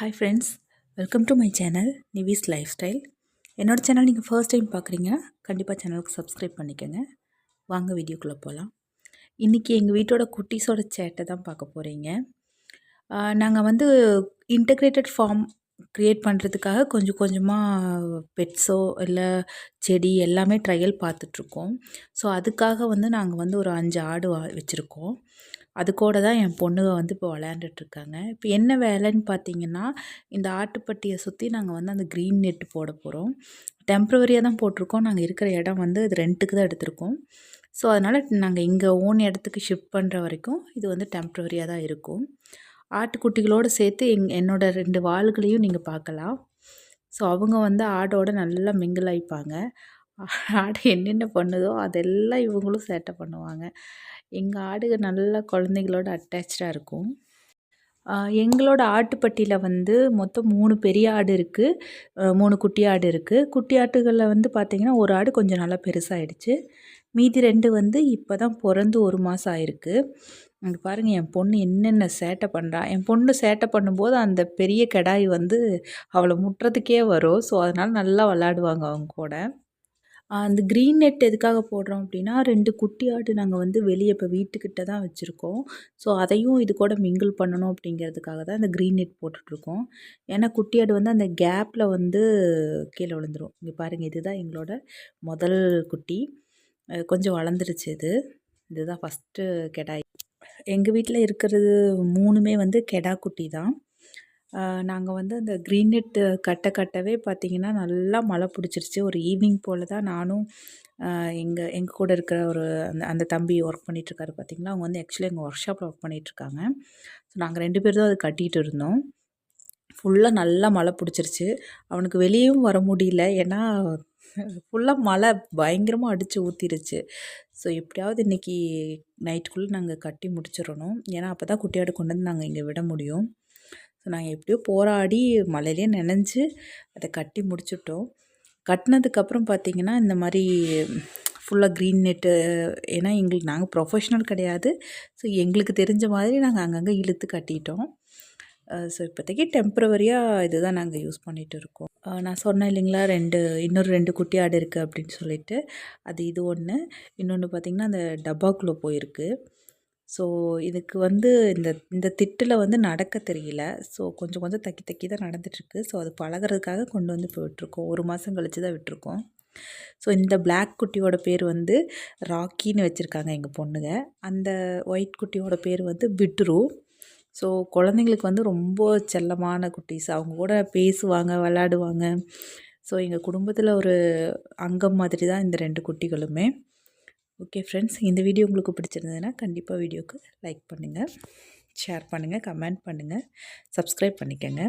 Hi friends welcome to my channel Nivi's life style என்னோடய channel நீங்கள் first time பார்க்குறீங்க கண்டிப்பாக சேனலுக்கு சப்ஸ்கிரைப் பண்ணிக்கோங்க. வாங்க வீடியோக்குள்ளே போகலாம் இன்றைக்கி எங்கள் வீட்டோட குட்டீஸோட சேட்டை தான் பார்க்க போகிறீங்க நாங்கள் வந்து இன்டகிரேட்டட் ஃபார்ம் க்ரியேட் பண்ணுறதுக்காக கொஞ்சம் கொஞ்சமாக பெட்ஸோ இல்லை செடி எல்லாமே ட்ரையல் பார்த்துட்ருக்கோம் ஸோ அதுக்காக வந்து நாங்கள் வந்து ஒரு அஞ்சு ஆடு வச்சுருக்கோம். அது கூட தான் என் பொண்ணுங்க வந்து இப்போ விளையாண்டுட்ருக்காங்க. இப்போ என்ன வேலைன்னு பார்த்தீங்கன்னா இந்த ஆட்டுப்பட்டியை சுற்றி நாங்கள் வந்து அந்த க்ரீன் நெட்டு போட போகிறோம் டெம்ப்ரவரியாக தான் போட்டிருக்கோம். நாங்கள் இருக்கிற இடம் வந்து இது ரெண்ட்டுக்கு தான் எடுத்திருக்கோம். ஸோ அதனால் நாங்கள் இங்கே ஓன் இடத்துக்கு ஷிஃப்ட் பண்ணுற வரைக்கும் இது வந்து டெம்ப்ரவரியாக தான் இருக்கும். ஆட்டுக்குட்டிகளோடு சேர்த்து எங் என்னோடய ரெண்டு வாள்களையும் நீங்கள் பார்க்கலாம். ஸோ அவங்க வந்து ஆடோட நல்லா மிங்கிள் ஆகிப்பாங்க ஆடு என்னென்ன பண்ணுதோ அதெல்லாம் இவங்களும் சேட்டை பண்ணுவாங்க. எங்கள் ஆடுக நல்லா குழந்தைங்களோட அட்டாச்சாக இருக்கும். எங்களோட ஆட்டுப்பட்டியில் வந்து மொத்தம் மூணு பெரிய ஆடு இருக்குது மூணு குட்டி ஆடு இருக்குது குட்டி ஆட்டுகளில் வந்து பார்த்திங்கன்னா ஒரு ஆடு கொஞ்சம் நல்லா பெருசாகிடுச்சு மீதி ரெண்டு வந்து இப்போ தான் பிறந்து ஒரு மாதம் ஆயிருக்கு. அங்கே பாருங்கள் என் பொண்ணு என்னென்ன சேட்டை பண்ணுறா என் பொண்ணு சேட்டை பண்ணும்போது அந்த பெரிய கடாய் வந்து அவளை முட்டுறதுக்கே வரும். ஸோ அதனால் நல்லா விளாடுவாங்க அவங்க கூட. அந்த க்ரீன் நெட் எதுக்காக போடுறோம் அப்படின்னா ரெண்டு குட்டி ஆடு நாங்கள் வந்து வெளியே இப்போ வீட்டுக்கிட்ட தான் வச்சுருக்கோம். ஸோ அதையும் இது கூட மிங்கிள் பண்ணணும் அப்படிங்கிறதுக்காக தான் இந்த க்ரீன் நெட் போட்டுட்ருக்கோம். ஏன்னா குட்டி ஆடு வந்து அந்த கேப்பில் வந்து கீழே விழுந்துடும் இங்கே பாருங்கள் இதுதான் எங்களோட முதல் குட்டி. கொஞ்சம் வளர்ந்துருச்சு இது. இதுதான் ஃபஸ்ட்டு கெடாய். எங்கள் வீட்டில் இருக்கிறது மூணுமே வந்து கெடா குட்டி தான். நாங்கள் வந்து அந்த க்ரீன் நெட்டு கட்ட கட்டவே பார்த்திங்கன்னா நல்லா மழை பிடிச்சிருச்சு. ஒரு ஈவினிங் போல் தான் நானும் எங்கள் எங்கள் கூட இருக்கிற ஒரு அந்த அந்த தம்பி ஒர்க் பண்ணிகிட்ருக்காரு பார்த்திங்களா அவங்க வந்து ஆக்சுவலி எங்கள் ஒர்க் ஷாப்பில் ஒர்க் பண்ணிகிட்ருக்காங்க ஸோ நாங்கள் ரெண்டு பேர் தான் அது கட்டிகிட்டு இருந்தோம். ஃபுல்லாக நல்லா மழை பிடிச்சிருச்சு. அவனுக்கு வெளியும் வர முடியல. ஏன்னா ஃபுல்லாக மழை பயங்கரமாக அடித்து ஊற்றிருச்சு ஸோ எப்படியாவது இன்றைக்கி நைட்டுக்குள்ளே நாங்கள் கட்டி முடிச்சிடணும். ஏன்னா அப்போ தான் குட்டியாடு கொண்டு வந்து நாங்கள் இங்கே விட முடியும். ஸோ நாங்கள் எப்படியோ போராடி மழையிலே நினைஞ்சு அதை கட்டி முடிச்சுட்டோம். கட்டினதுக்கப்புறம் பார்த்திங்கன்னா இந்த மாதிரி ஃபுல்லாக க்ரீன் நெட்டு ஏன்னா எங்களுக்கு நாங்கள் ப்ரொஃபஷ்னல் கிடையாது. ஸோ எங்களுக்கு தெரிஞ்ச மாதிரி நாங்கள் அங்கங்கே இழுத்து கட்டிட்டோம். ஸோ இப்போதைக்கு டெம்ப்ரவரியாக இது தான் நாங்கள் யூஸ் பண்ணிகிட்டு இருக்கோம். நான் சொன்னேன் இல்லைங்களா ரெண்டு இன்னொரு ரெண்டு குட்டி ஆடு இருக்குது அப்படின்னு சொல்லிட்டு. அது இது ஒன்று இன்னொன்று பார்த்திங்கன்னா அந்த டப்பாக்குள்ளே போயிருக்கு. ஸோ இதுக்கு வந்து இந்த இந்த திட்டில் வந்து நடக்க தெரியல. ஸோ கொஞ்சம் கொஞ்சம் தக்கி தக்கி தான் நடந்துகிட்ருக்கு ஸோ அது பழகிறதுக்காக கொண்டு வந்து இப்போ விட்டுருக்கோம் ஒரு மாதம் கழித்து தான் விட்டுருக்கோம். ஸோ இந்த பிளாக் குட்டியோட பேர் வந்து ராக்கின்னு வச்சுருக்காங்க எங்கள் பொண்ணுங்க. அந்த ஒயிட் குட்டியோட பேர் வந்து பிட்ரு ஸோ குழந்தைங்களுக்கு வந்து ரொம்ப செல்லமான குட்டீஸ். அவங்க கூட பேசுவாங்க விளாடுவாங்க ஸோ எங்கள் குடும்பத்தில் ஒரு அங்கம் மாதிரி தான் இந்த ரெண்டு குட்டிகளுமே. ஓகே ஃப்ரெண்ட்ஸ் இந்த வீடியோ உங்களுக்கு பிடிச்சிருந்ததுன்னா கண்டிப்பாக வீடியோவுக்கு லைக் பண்ணுங்கள் ஷேர் பண்ணுங்கள் கமெண்ட் பண்ணுங்கள் சப்ஸ்கிரைப் பண்ணிக்கோங்க.